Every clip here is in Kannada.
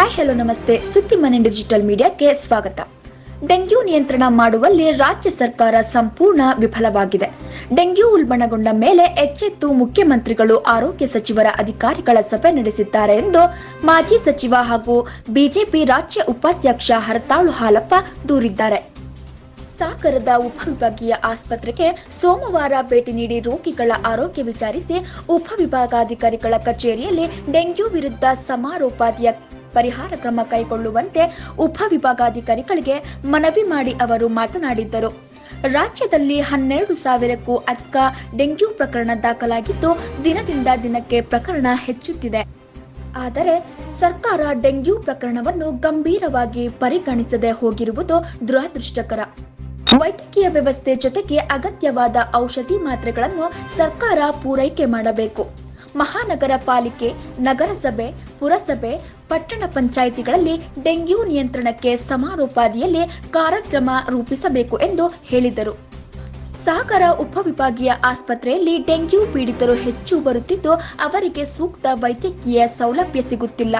ಹಾಯ್ ಹಲೋ ನಮಸ್ತೆ. ಸುದ್ದಿ ಮನೆ ಡಿಜಿಟಲ್ ಮೀಡಿಯಾಕ್ಕೆ ಸ್ವಾಗತ. ಡೆಂಗ್ಯೂ ನಿಯಂತ್ರಣ ಮಾಡುವಲ್ಲಿ ರಾಜ್ಯ ಸರ್ಕಾರ ಸಂಪೂರ್ಣ ವಿಫಲವಾಗಿದೆ. ಡೆಂಗ್ಯೂ ಉಲ್ಬಣಗೊಂಡ ಮೇಲೆ ಎಚ್ಚೆತ್ತು ಮುಖ್ಯಮಂತ್ರಿಗಳು, ಆರೋಗ್ಯ ಸಚಿವರ ಅಧಿಕಾರಿಗಳ ಸಭೆ ನಡೆಸಿದ್ದಾರೆ ಎಂದು ಮಾಜಿ ಸಚಿವ ಹಾಗೂ ಬಿಜೆಪಿ ರಾಜ್ಯ ಉಪಾಧ್ಯಕ್ಷ ಹರತಾಳು ಹಾಲಪ್ಪ ದೂರಿದ್ದಾರೆ. ಸಾಗರದ ಉಪವಿಭಾಗೀಯ ಆಸ್ಪತ್ರೆಗೆ ಸೋಮವಾರ ಭೇಟಿ ನೀಡಿ ರೋಗಿಗಳ ಆರೋಗ್ಯ ವಿಚಾರಿಸಿ ಉಪವಿಭಾಗಾಧಿಕಾರಿಗಳ ಕಚೇರಿಯಲ್ಲಿ ಡೆಂಗ್ಯೂ ವಿರುದ್ಧ ಸಮಾರೋಪಾದಿಯ ಪರಿಹಾರ ಕ್ರಮ ಕೈಗೊಳ್ಳುವಂತೆ ಉಪವಿಭಾಗಾಧಿಕಾರಿಗಳಿಗೆ ಮನವಿ ಮಾಡಿ ಅವರು ಮಾತನಾಡಿದ್ದರು. ರಾಜ್ಯದಲ್ಲಿ ಹನ್ನೆರಡು ಸಾವಿರಕ್ಕೂ ಅಧಿಕ ಡೆಂಗ್ಯೂ ಪ್ರಕರಣ ದಾಖಲಾಗಿದ್ದು, ದಿನದಿಂದ ದಿನಕ್ಕೆ ಪ್ರಕರಣ ಹೆಚ್ಚುತ್ತಿದೆ. ಆದರೆ, ಸರ್ಕಾರ ಡೆಂಗ್ಯೂ ಪ್ರಕರಣವನ್ನು ಗಂಭೀರವಾಗಿ ಪರಿಗಣಿಸದೆ ಹೋಗಿರುವುದು ದುರದೃಷ್ಟಕರ. ವೈದ್ಯಕೀಯ ವ್ಯವಸ್ಥೆ ಜೊತೆಗೆ ಅಗತ್ಯವಾದ ಔಷಧಿ ಮಾತ್ರೆಗಳನ್ನು ಸರ್ಕಾರ ಪೂರೈಕೆ ಮಾಡಬೇಕು. ಮಹಾನಗರ ಪಾಲಿಕೆ, ನಗರಸಭೆ, ಪುರಸಭೆ ಪಟ್ಟಣ ಪಂಚಾಯಿತಿಗಳಲ್ಲಿ ಡೆಂಗ್ಯೂ ನಿಯಂತ್ರಣಕ್ಕೆ ಸಮಾರೋಪಾದಿಯಲ್ಲಿ ಕಾರ್ಯಕ್ರಮ ರೂಪಿಸಬೇಕು ಎಂದು ಹೇಳಿದರು. ಸಾಗರ ಉಪವಿಭಾಗೀಯ ಆಸ್ಪತ್ರೆಯಲ್ಲಿ ಡೆಂಗ್ಯೂ ಪೀಡಿತರು ಹೆಚ್ಚು ಬರುತ್ತಿದ್ದು, ಅವರಿಗೆ ಸೂಕ್ತ ವೈದ್ಯಕೀಯ ಸೌಲಭ್ಯ ಸಿಗುತ್ತಿಲ್ಲ.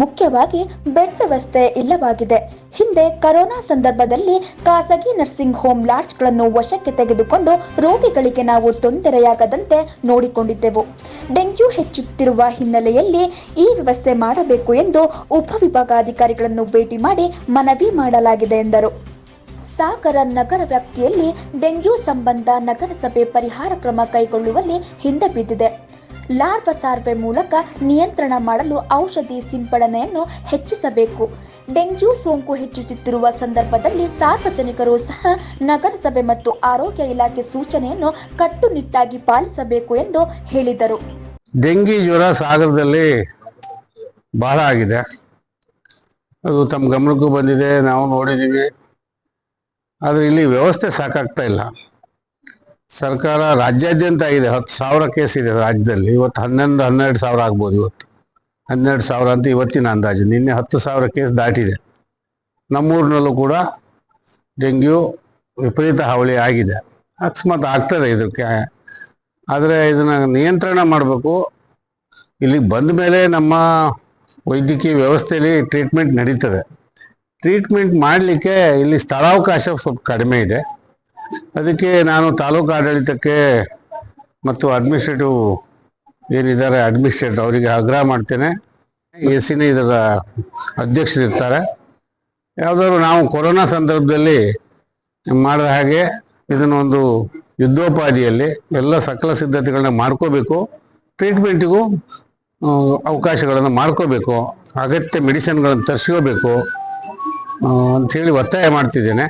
ಮುಖ್ಯವಾಗಿ ಬೆಡ್ ವ್ಯವಸ್ಥೆ ಇಲ್ಲವಾಗಿದೆ. ಹಿಂದೆ ಕರೋನಾ ಸಂದರ್ಭದಲ್ಲಿ ಖಾಸಗಿ ನರ್ಸಿಂಗ್ ಹೋಮ್ ಲಾಡ್ಜ್ಗಳನ್ನು ವಶಕ್ಕೆ ತೆಗೆದುಕೊಂಡು ರೋಗಿಗಳಿಗೆ ನಾವು ತೊಂದರೆಯಾಗದಂತೆ ನೋಡಿಕೊಂಡಿದ್ದೆವು. ಡೆಂಗ್ಯೂ ಹೆಚ್ಚುತ್ತಿರುವ ಹಿನ್ನೆಲೆಯಲ್ಲಿ ಈ ವ್ಯವಸ್ಥೆ ಮಾಡಬೇಕು ಎಂದು ಉಪವಿಭಾಗಾಧಿಕಾರಿಗಳನ್ನು ಭೇಟಿ ಮಾಡಿ ಮನವಿ ಮಾಡಲಾಗಿದೆ ಎಂದರು. ಸಾಗರ ನಗರ ವ್ಯಾಪ್ತಿಯಲ್ಲಿ ಡೆಂಗ್ಯೂ ಸಂಬಂಧ ನಗರಸಭೆ ಪರಿಹಾರ ಕ್ರಮ ಕೈಗೊಳ್ಳುವಲ್ಲಿ ಹಿಂದೆ ಬಿದ್ದಿದೆ. ಲಾರ್ವ ಸಾರ್ವೆ ಮೂಲಕ ನಿಯಂತ್ರಣ ಮಾಡಲು ಔಷಧಿ ಸಿಂಪಡಣೆಯನ್ನು ಹೆಚ್ಚಿಸಬೇಕು. ಡೆಂಗ್ಯೂ ಸೋಂಕು ಹೆಚ್ಚುತ್ತಿರುವ ಸಂದರ್ಭದಲ್ಲಿ ಸಾರ್ವಜನಿಕರು ಸಹ ನಗರಸಭೆ ಮತ್ತು ಆರೋಗ್ಯ ಇಲಾಖೆ ಸೂಚನೆಯನ್ನು ಕಟ್ಟುನಿಟ್ಟಾಗಿ ಪಾಲಿಸಬೇಕು ಎಂದು ಹೇಳಿದರು. ಡೆಂಗಿ ಜ್ವರ ಸಾಗರದಲ್ಲಿ ಬಹಳ ಆಗಿದೆ. ಅದು ತಮ್ಮ ಗಮನಕ್ಕೂ ಬಂದಿದೆ, ನಾವು ನೋಡಿದ್ದೀವಿ. ಆದರೆ ಇಲ್ಲಿ ವ್ಯವಸ್ಥೆ ಸಾಕಾಗ್ತಾ ಇಲ್ಲ. ಸರ್ಕಾರ ರಾಜ್ಯಾದ್ಯಂತ ಆಗಿದೆ. ಹತ್ತು ಸಾವಿರ ಕೇಸ್ ಇದೆ ರಾಜ್ಯದಲ್ಲಿ. ಇವತ್ತು ಹನ್ನೊಂದು, ಹನ್ನೆರಡು ಸಾವಿರ ಆಗ್ಬೋದು ಇವತ್ತು. ಹನ್ನೆರಡು ಸಾವಿರ ಅಂತ ಇವತ್ತಿನ ಅಂದಾಜು. ನಿನ್ನೆ ಹತ್ತು ಸಾವಿರ ಕೇಸ್ ದಾಟಿದೆ. ನಮ್ಮೂರಿನಲ್ಲೂ ಕೂಡ ಡೆಂಗ್ಯೂ ವಿಪರೀತ ಹಾವಳಿ ಆಗಿದೆ. ಅಕಸ್ಮಾತ್ ಆಗ್ತದೆ ಇದಕ್ಕೆ ಆದರೆ ಇದನ್ನ ನಿಯಂತ್ರಣ ಮಾಡಬೇಕು. ಇಲ್ಲಿಗೆ ಬಂದ ಮೇಲೆ ನಮ್ಮ ವೈದ್ಯಕೀಯ ವ್ಯವಸ್ಥೆಯಲ್ಲಿ ಟ್ರೀಟ್ಮೆಂಟ್ ನಡೀತದೆ. ಟ್ರೀಟ್ಮೆಂಟ್ ಮಾಡಲಿಕ್ಕೆ ಇಲ್ಲಿ ಸ್ಥಳಾವಕಾಶ ಸ್ವಲ್ಪ ಕಡಿಮೆ ಇದೆ. ಅದಕ್ಕೆ ನಾನು ತಾಲೂಕು ಆಡಳಿತಕ್ಕೆ ಮತ್ತು ಅಡ್ಮಿನಿಸ್ಟ್ರೇಟಿವ್ ಏನಿದ್ದಾರೆ ಅಡ್ಮಿನಿಸ್ಟ್ರೇಟರ್ ಅವರಿಗೆ ಆಗ್ರಹ ಮಾಡ್ತೇನೆ. ಎ ಸಿನ ಇದರ ಅಧ್ಯಕ್ಷರಿರ್ತಾರೆ. ಯಾವುದಾದ್ರು ನಾವು ಕೊರೋನಾ ಸಂದರ್ಭದಲ್ಲಿ ಮಾಡಿದ ಹಾಗೆ ಇದನ್ನೊಂದು ಯುದ್ಧೋಪಾದಿಯಲ್ಲಿ ಎಲ್ಲ ಸಕಲ ಸಿದ್ಧತೆಗಳನ್ನ ಮಾಡ್ಕೋಬೇಕು. ಟ್ರೀಟ್ಮೆಂಟಿಗೂ ಅವಕಾಶಗಳನ್ನು ಮಾಡ್ಕೋಬೇಕು. ಅಗತ್ಯ ಮೆಡಿಸಿನ್ಗಳನ್ನು ತರಿಸ್ಕೋಬೇಕು. ಅಂಥೇಳಿ ಒತ್ತಾಯ ಮಾಡ್ತಿದ್ದೇನೆ.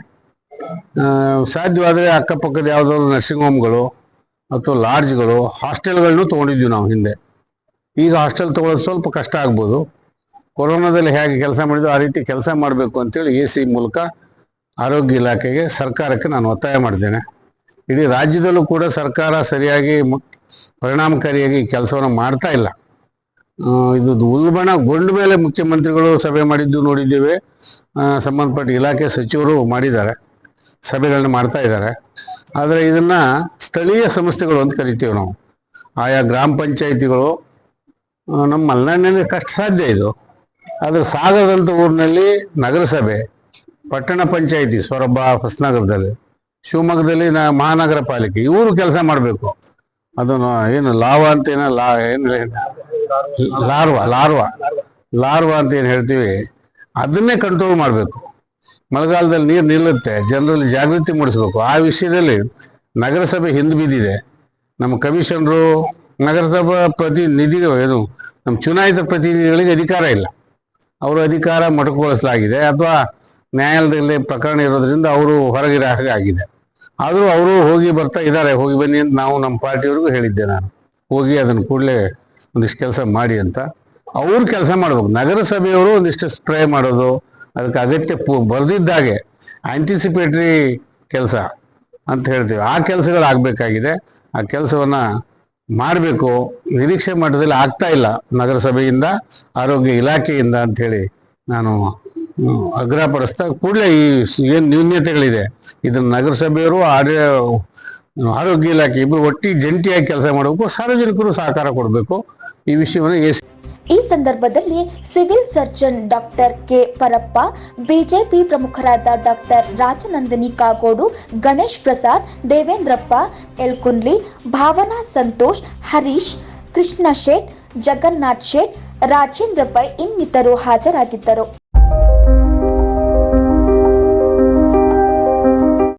ಸಾಧ್ಯವಾದರೆ ಅಕ್ಕಪಕ್ಕದ ಯಾವುದಾದ್ರು ನರ್ಸಿಂಗ್ ಹೋಮ್ಗಳು ಅಥವಾ ಲಾಡ್ಜ್ಗಳು ಹಾಸ್ಟೆಲ್ಗಳನ್ನು ತೊಗೊಂಡಿದ್ವಿ ನಾವು ಹಿಂದೆ. ಈಗ ಹಾಸ್ಟೆಲ್ ತೊಗೊಳೋದು ಸ್ವಲ್ಪ ಕಷ್ಟ ಆಗ್ಬೋದು. ಕೊರೋನಾದಲ್ಲಿ ಹೇಗೆ ಕೆಲಸ ಮಾಡಿದ್ರು ಆ ರೀತಿ ಕೆಲಸ ಮಾಡಬೇಕು ಅಂತೇಳಿ ಎ ಸಿ ಮೂಲಕ ಆರೋಗ್ಯ ಇಲಾಖೆಗೆ ಸರ್ಕಾರಕ್ಕೆ ನಾನು ಒತ್ತಾಯ ಮಾಡ್ತೇನೆ ಇಡೀ ರಾಜ್ಯದಲ್ಲೂ ಕೂಡ ಸರ್ಕಾರ ಸರಿಯಾಗಿ ಪರಿಣಾಮಕಾರಿಯಾಗಿ ಪರಿಣಾಮಕಾರಿಯಾಗಿ ಕೆಲಸವನ್ನು ಮಾಡ್ತಾ ಇಲ್ಲ. ಇದು ಉಲ್ಬಣಗೊಂಡ ಮೇಲೆ ಮುಖ್ಯಮಂತ್ರಿಗಳು ಸಭೆ ಮಾಡಿದ್ದು ನೋಡಿದ್ದೇವೆ. ಸಂಬಂಧಪಟ್ಟ ಇಲಾಖೆ ಸಚಿವರು ಮಾಡಿದ್ದಾರೆ. ಸಭೆಗಳನ್ನ ಮಾಡ್ತಾ ಇದ್ದಾರೆ. ಆದರೆ ಇದನ್ನ ಸ್ಥಳೀಯ ಸಂಸ್ಥೆಗಳು ಅಂತ ಕರಿತೀವಿ ನಾವು. ಆಯಾ ಗ್ರಾಮ ಪಂಚಾಯಿತಿಗಳು ನಮ್ಮ ಮಲೆನಾಡಿನಲ್ಲಿ ಕಷ್ಟ ಸಾಧ್ಯ ಇದು. ಆದರೆ ಸಾಗರದಂಥ ಊರಿನಲ್ಲಿ ನಗರಸಭೆ, ಪಟ್ಟಣ ಪಂಚಾಯಿತಿ, ಸೊರಬ ಹೊಸನಗರದಲ್ಲಿ, ಶಿವಮೊಗ್ಗದಲ್ಲಿ ನಾ, ಮಹಾನಗರ ಪಾಲಿಕೆ, ಇವರು ಕೆಲಸ ಮಾಡಬೇಕು. ಅದನ್ನು, ಏನು ಲಾವ ಅಂತ ಏನೋ, ಲಾ, ಏನು ಲಾರ್ವ ಲಾರ್ವ ಲಾರ್ವ ಅಂತ ಏನು ಹೇಳ್ತೀವಿ, ಅದನ್ನೇ ಕಂಟ್ರೋಲ್ ಮಾಡಬೇಕು. ಮಳೆಗಾಲದಲ್ಲಿ ನೀರು ನಿಲ್ಲುತ್ತೆ, ಜನರಲ್ಲಿ ಜಾಗೃತಿ ಮೂಡಿಸ್ಬೇಕು. ಆ ವಿಷಯದಲ್ಲಿ ನಗರಸಭೆ ಹಿಂದೆ ಬಿದ್ದಿದೆ. ನಮ್ಮ ಕಮಿಷನರು, ನಗರಸಭಾ ಪ್ರತಿನಿಧಿ ಏನು, ನಮ್ಮ ಚುನಾಯಿತ ಪ್ರತಿನಿಧಿಗಳಿಗೆ ಅಧಿಕಾರ ಇಲ್ಲ. ಅವರು ಅಧಿಕಾರ ಮೊಟಕುಗೊಳಿಸಲಾಗಿದೆ, ಅಥವಾ ನ್ಯಾಯಾಲಯದಲ್ಲಿ ಪ್ರಕರಣ ಇರೋದ್ರಿಂದ ಅವರು ಹೊರಗಿರೋ ಹಾಗೆ ಆಗಿದೆ. ಆದರೂ ಅವರು ಹೋಗಿ ಬರ್ತಾ ಇದ್ದಾರೆ, ಹೋಗಿ ಬನ್ನಿ ಅಂತ ನಾವು ನಮ್ಮ ಪಾರ್ಟಿಯವ್ರಿಗೂ ಹೇಳಿದ್ದೆ ನಾನು. ಹೋಗಿ ಅದನ್ನು ಕೂಡಲೇ ಒಂದಿಷ್ಟು ಕೆಲಸ ಮಾಡಿ ಅಂತ. ಅವರು ಕೆಲಸ ಮಾಡಬೇಕು. ನಗರಸಭೆಯವರು ಒಂದಿಷ್ಟು ಸ್ಪ್ರೇ ಮಾಡೋದು ಅದಕ್ಕೆ ಅಗತ್ಯ ಬರೆದಿದ್ದಾಗೆ ಆಂಟಿಸಿಪೇಟ್ರಿ ಕೆಲಸ ಅಂತ ಹೇಳ್ತೀವಿ. ಆ ಕೆಲಸಗಳು ಆಗಬೇಕಾಗಿದೆ. ಆ ಕೆಲಸವನ್ನು ಮಾಡಬೇಕು. ನಿರೀಕ್ಷೆ ಮಟ್ಟದಲ್ಲಿ ಆಗ್ತಾ ಇಲ್ಲ ನಗರಸಭೆಯಿಂದ ಆರೋಗ್ಯ ಇಲಾಖೆಯಿಂದ ಅಂಥೇಳಿ ನಾನು ಹ್ಮ್, ಆಗ್ರಹಪಡಿಸ್ತಾ ಕೂಡಲೇ ಈ ಏನು ನ್ಯೂನ್ಯತೆಗಳಿದೆ. ಇದನ್ನು ನಗರಸಭೆಯವರು ಆಡಳಿ ಆರೋಗ್ಯ ಇಲಾಖೆ ಇಬ್ಬರು ಒಟ್ಟಿಗೆ ಜಂಟಿಯಾಗಿ ಕೆಲಸ ಮಾಡಬೇಕು. ಸಾರ್ವಜನಿಕರು ಸಹಕಾರ ಕೊಡಬೇಕು. ಈ ವಿಷಯವನ್ನು ಎಸ್ ಈ ಸಂದರ್ಭದಲ್ಲಿ civil surgeon doctor K Parappa, BJP ಪ್ರಮುಖರಾದ ಡಾಕ್ಟರ್ ರಾಜನಂದಿನಿ ಕಾಗೋಡು, ಗಣೇಶ್ ಪ್ರಸಾದ್, ದೇವೇಂದ್ರಪ್ಪ ಎಲ್ಕುನ್ಲಿ, ಭಾವನಾ ಸಂತೋಷ್, ಹರೀಶ್, ಕೃಷ್ಣ ಶೇಟ್, ಜಗನ್ನಾಥ್ ಶೇಟ್, ರಾಜೇಂದ್ರ ಪೈ ಇನ್ನಿತರು ಹಾಜರಾಗಿದ್ದರು.